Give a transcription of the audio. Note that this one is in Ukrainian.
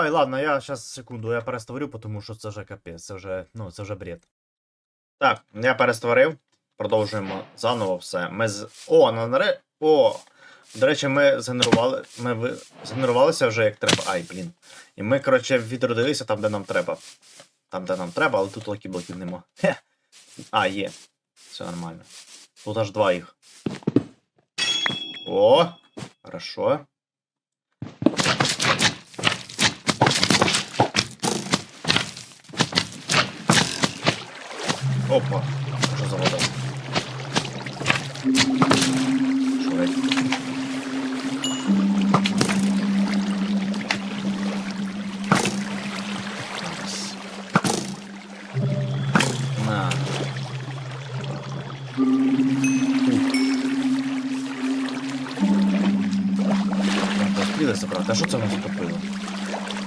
Ай, ладно, я зараз секунду, я перестворю, тому що це вже капець, це вже, ну, це вже бред. Так, я перестворив. Продовжуємо заново все. Ми з. О, на наре. О! До речі, ми згенерували. Ми ви... згенерувалися вже як треба. Ай, блін. І ми, коротше, відродилися там, де нам треба. Там, де нам треба, але тут лакі-блоків нема. Хе. А, є. Все нормально. Тут аж два їх. О! Хорошо. Опа. Що за вода? Забрати. А що це воно затопило?